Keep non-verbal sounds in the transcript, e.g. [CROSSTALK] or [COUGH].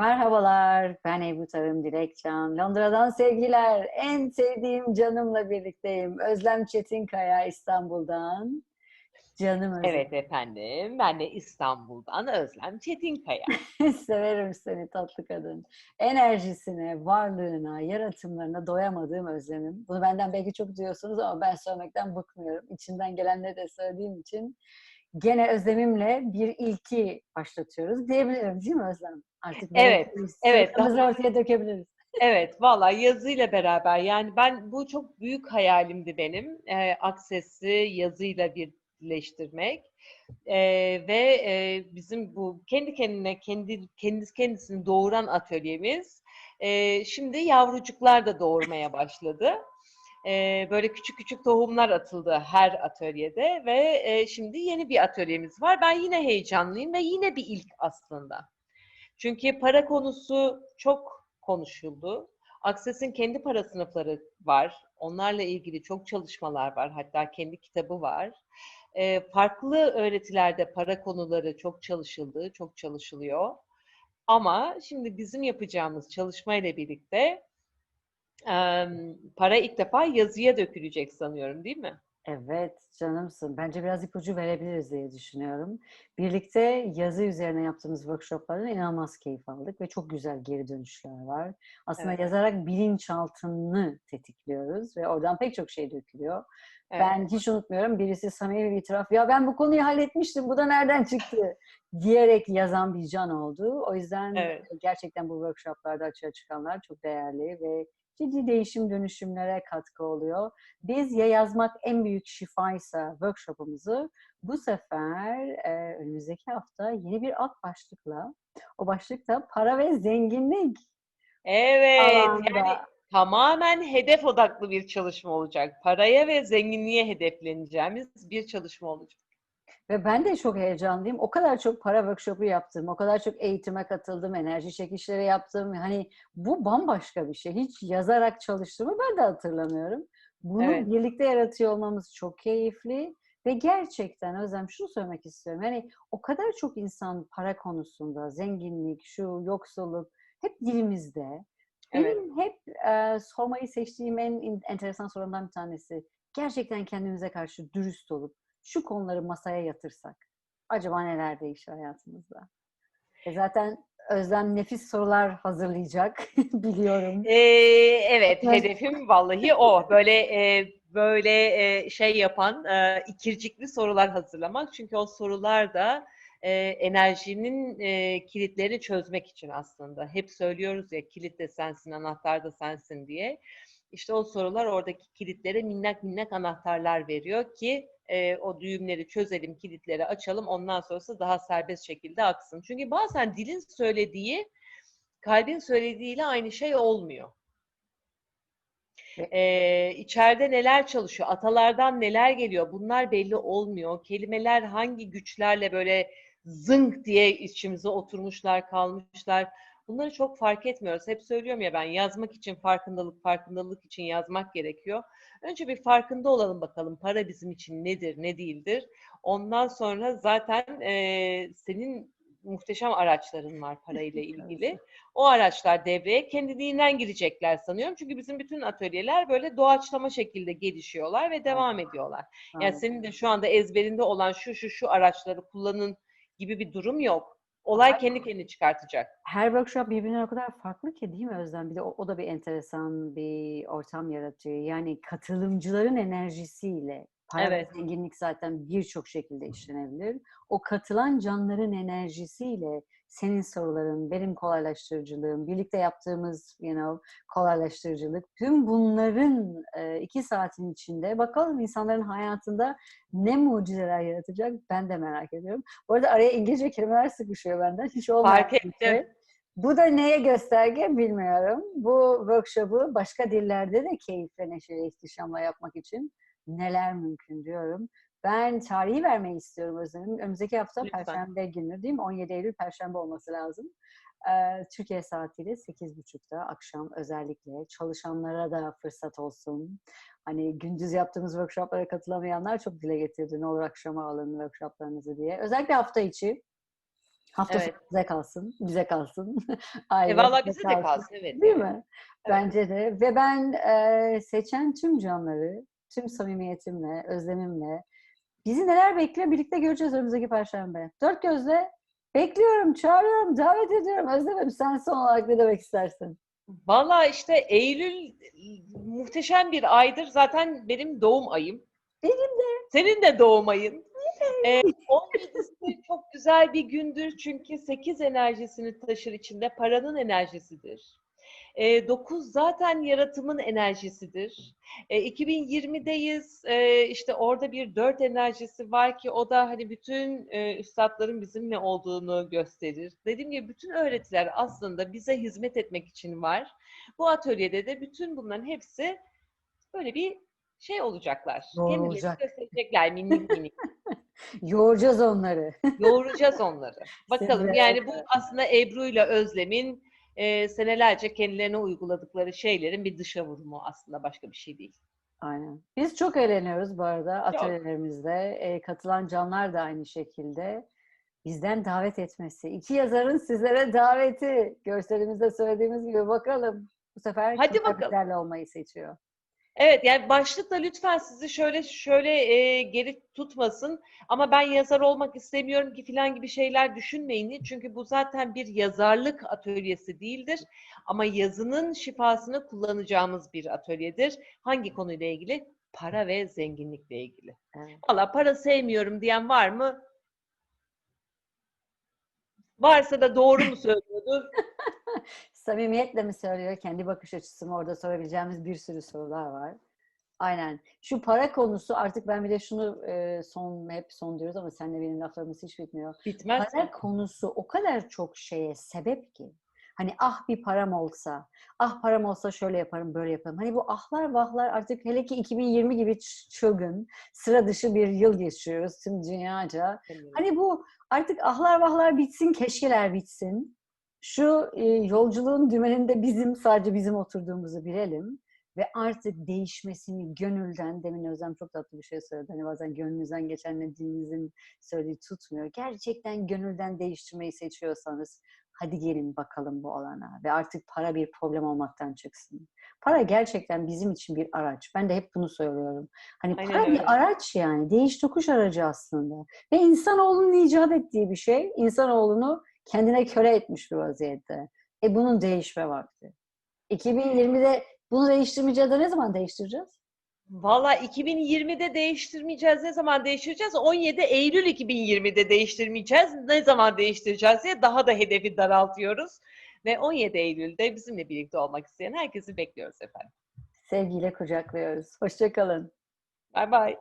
Merhabalar, ben Ebru Tarım Dilekcan. Londra'dan sevgiler. En sevdiğim canımla birlikteyim. Özlem Çetinkaya İstanbul'dan. Canım Özlem. Evet efendim. Ben de İstanbul'dan Özlem Çetinkaya. [LAUGHS] Severim seni tatlı kadın. Enerjisine, varlığına, yaratımlarına doyamadığım Özlem'im. Bunu benden belki çok duyuyorsunuz ama ben söylemekten bıkmıyorum. İçimden gelenleri de söylediğim için gene Özlem'imle bir ilki başlatıyoruz diyebilirim değil mi Özlem? Artık Evet, evet. sırtımızı ortaya dökebiliriz. Evet, valla yazıyla beraber yani ben bu çok büyük hayalimdi benim. E, Access'i yazıyla birleştirmek. E, ve e, bizim bu kendi kendine kendi kendisi kendisini doğuran atölyemiz e, şimdi yavrucuklar da doğurmaya başladı. E, böyle küçük küçük tohumlar atıldı her atölyede ve e, şimdi yeni bir atölyemiz var. Ben yine heyecanlıyım ve yine bir ilk aslında. Çünkü para konusu çok konuşuldu. Access'in kendi para sınıfları var. Onlarla ilgili çok çalışmalar var. Hatta kendi kitabı var. E, farklı öğretilerde para konuları çok çalışıldı, çok çalışılıyor. Ama şimdi bizim yapacağımız çalışmayla birlikte e, para ilk defa yazıya dökülecek sanıyorum değil mi? Evet, canımsın. Bence biraz ipucu verebiliriz diye düşünüyorum. Birlikte yazı üzerine yaptığımız workshoplardan inanılmaz keyif aldık ve çok güzel geri dönüşler var. Aslında Evet. yazarak bilinçaltını tetikliyoruz ve oradan pek çok şey dökülüyor. Evet. Ben hiç unutmuyorum birisi samimi bir itiraf, ya ben bu konuyu halletmiştim, bu da nereden çıktı diyerek yazan bir can oldu. O yüzden Evet. gerçekten bu workshoplarda açığa çıkanlar çok değerli ve ciddi değişim dönüşümlere katkı oluyor. Biz ya yazmak en büyük şifaysa workshopumuzu bu sefer e, önümüzdeki hafta yeni bir alt başlıkla o başlık da para ve zenginlik Evet, alanda. yani tamamen hedef odaklı bir çalışma olacak. Paraya ve zenginliğe hedefleneceğimiz bir çalışma olacak. Ve ben de çok heyecanlıyım. O kadar çok para workshopu yaptım, o kadar çok eğitime katıldım, enerji çekişleri yaptım. Hani bu bambaşka bir şey. Hiç yazarak çalıştığımı ben de hatırlamıyorum. Bunu Evet. birlikte yaratıyor olmamız çok keyifli. Ve gerçekten Özlem şunu söylemek istiyorum. Yani o kadar çok insan para konusunda, zenginlik, şu yoksulluk hep dilimizde. Evet. Benim hep e, sormayı seçtiğim en enteresan sorulardan bir tanesi. Gerçekten kendimize karşı dürüst olup şu konuları masaya yatırsak acaba neler değişir hayatımızda? E zaten Özlem nefis sorular hazırlayacak [LAUGHS] biliyorum. Ee, evet, hedefim vallahi o. Böyle e, böyle e, şey yapan e, ikircikli sorular hazırlamak. Çünkü o sorular da e, enerjinin e, kilitlerini çözmek için aslında. Hep söylüyoruz ya kilit de sensin, anahtar da sensin diye. İşte o sorular oradaki kilitlere minnak minnak anahtarlar veriyor ki e, o düğümleri çözelim, kilitleri açalım. Ondan sonrası daha serbest şekilde aksın. Çünkü bazen dilin söylediği kalbin söylediğiyle aynı şey olmuyor. Ee, içeride neler çalışıyor, atalardan neler geliyor bunlar belli olmuyor. Kelimeler hangi güçlerle böyle zınk diye içimize oturmuşlar, kalmışlar. Bunları çok fark etmiyoruz. Hep söylüyorum ya ben yazmak için farkındalık, farkındalık için yazmak gerekiyor. Önce bir farkında olalım bakalım para bizim için nedir, ne değildir. Ondan sonra zaten e, senin muhteşem araçların var parayla [LAUGHS] ilgili. O araçlar devreye kendiliğinden girecekler sanıyorum. Çünkü bizim bütün atölyeler böyle doğaçlama şekilde gelişiyorlar ve devam ediyorlar. Yani senin de şu anda ezberinde olan şu şu şu araçları kullanın gibi bir durum yok. Olay kendi kendini çıkartacak. Her workshop birbirinden o kadar farklı ki değil mi Özlem? Bir de o, o da bir enteresan bir ortam yaratıyor. Yani katılımcıların enerjisiyle para Evet. ve zenginlik zaten birçok şekilde işlenebilir. O katılan canların enerjisiyle senin soruların, benim kolaylaştırıcılığım, birlikte yaptığımız you know, kolaylaştırıcılık, tüm bunların e, iki saatin içinde bakalım insanların hayatında ne mucizeler yaratacak ben de merak ediyorum. Bu arada araya İngilizce kelimeler sıkışıyor benden. Hiç olmayan Fark şey. ettim. Bu da neye gösterge bilmiyorum. Bu workshop'u başka dillerde de keyifle, neşeyle, ihtişamla yapmak için neler mümkün diyorum. Ben tarihi vermeyi istiyorum Özlem'im. Önümüzdeki hafta Lütfen. Perşembe günü değil mi? 17 Eylül Perşembe olması lazım. Ee, Türkiye saatiyle 8.30'da akşam özellikle çalışanlara da fırsat olsun. Hani gündüz yaptığımız workshoplara katılamayanlar çok dile getirdi. Ne olur akşama alın workshoplarınızı diye. Özellikle hafta içi Hafta Evet. sonu bize kalsın, bize kalsın. [LAUGHS] E Aile valla bize de kalsın. Evet. Değil mi? Bence de. Ve ben e, seçen tüm canları, tüm samimiyetimle, özlemimle bizi neler bekliyor birlikte göreceğiz önümüzdeki Perşembe. Dört gözle bekliyorum, çağırıyorum, davet ediyorum. Özlemim sen son olarak ne demek istersin? Valla işte Eylül muhteşem bir aydır. Zaten benim doğum ayım. Benim de. Senin de doğum ayın. Ee, 17'si çok güzel bir gündür çünkü 8 enerjisini taşır içinde. Paranın enerjisidir. 9 zaten yaratımın enerjisidir. E, 2020'deyiz. E, işte orada bir 4 enerjisi var ki o da hani bütün e, üstadların bizimle olduğunu gösterir. Dediğim gibi bütün öğretiler aslında bize hizmet etmek için var. Bu atölyede de bütün bunların hepsi böyle bir şey olacaklar. Doğru Kendilerini olacak. gösterecekler minik minik. [LAUGHS] Yoğuracağız onları. Yoğuracağız onları. Bakalım yani bu aslında Ebru ile Özlem'in e, senelerce kendilerine uyguladıkları şeylerin bir dışa vurumu aslında başka bir şey değil. Aynen. Biz çok eğleniyoruz bu arada atölyelerimizde. E, katılan canlar da aynı şekilde. Bizden davet etmesi. İki yazarın sizlere daveti. Görselimizde söylediğimiz gibi bakalım. Bu sefer Hadi bakalım. olmayı seçiyor. Evet yani başlıkla lütfen sizi şöyle şöyle e, geri tutmasın ama ben yazar olmak istemiyorum ki filan gibi şeyler düşünmeyin. Çünkü bu zaten bir yazarlık atölyesi değildir ama yazının şifasını kullanacağımız bir atölyedir. Hangi konuyla ilgili? Para ve zenginlikle ilgili. Evet. Valla para sevmiyorum diyen var mı? Varsa da doğru mu söylüyordur? [LAUGHS] Samimiyetle mi söylüyor? Kendi bakış açısı mı? Orada sorabileceğimiz bir sürü sorular var. Aynen. Şu para konusu artık ben bir de şunu e, son hep son diyoruz ama seninle benim laflarımız hiç bitmiyor. Bitmez mi? Para konusu o kadar çok şeye sebep ki. Hani ah bir param olsa, ah param olsa şöyle yaparım, böyle yaparım. Hani bu ahlar vahlar artık hele ki 2020 gibi çılgın, sıra dışı bir yıl geçiyoruz tüm dünyaca. Hani bu artık ahlar vahlar bitsin, keşkeler bitsin. Şu e, yolculuğun dümeninde bizim, sadece bizim oturduğumuzu bilelim. Ve artık değişmesini gönülden, demin Özlem çok tatlı bir şey söyledi. Hani bazen gönlünüzden geçenle dilinizin söylediği tutmuyor. Gerçekten gönülden değiştirmeyi seçiyorsanız hadi gelin bakalım bu alana. Ve artık para bir problem olmaktan çıksın. Para gerçekten bizim için bir araç. Ben de hep bunu söylüyorum. Hani Aynen para öyle. bir araç yani. Değiş tokuş aracı aslında. Ve insanoğlunun icat ettiği bir şey. insanoğlunu kendine köle etmiş bir vaziyette. E bunun değişme vakti. 2020'de bunu değiştirmeyeceğiz de ne zaman değiştireceğiz? Valla 2020'de değiştirmeyeceğiz. Ne zaman değiştireceğiz? 17 Eylül 2020'de değiştirmeyeceğiz. Ne zaman değiştireceğiz diye daha da hedefi daraltıyoruz. Ve 17 Eylül'de bizimle birlikte olmak isteyen herkesi bekliyoruz efendim. Sevgiyle kucaklıyoruz. Hoşçakalın. Bye bye.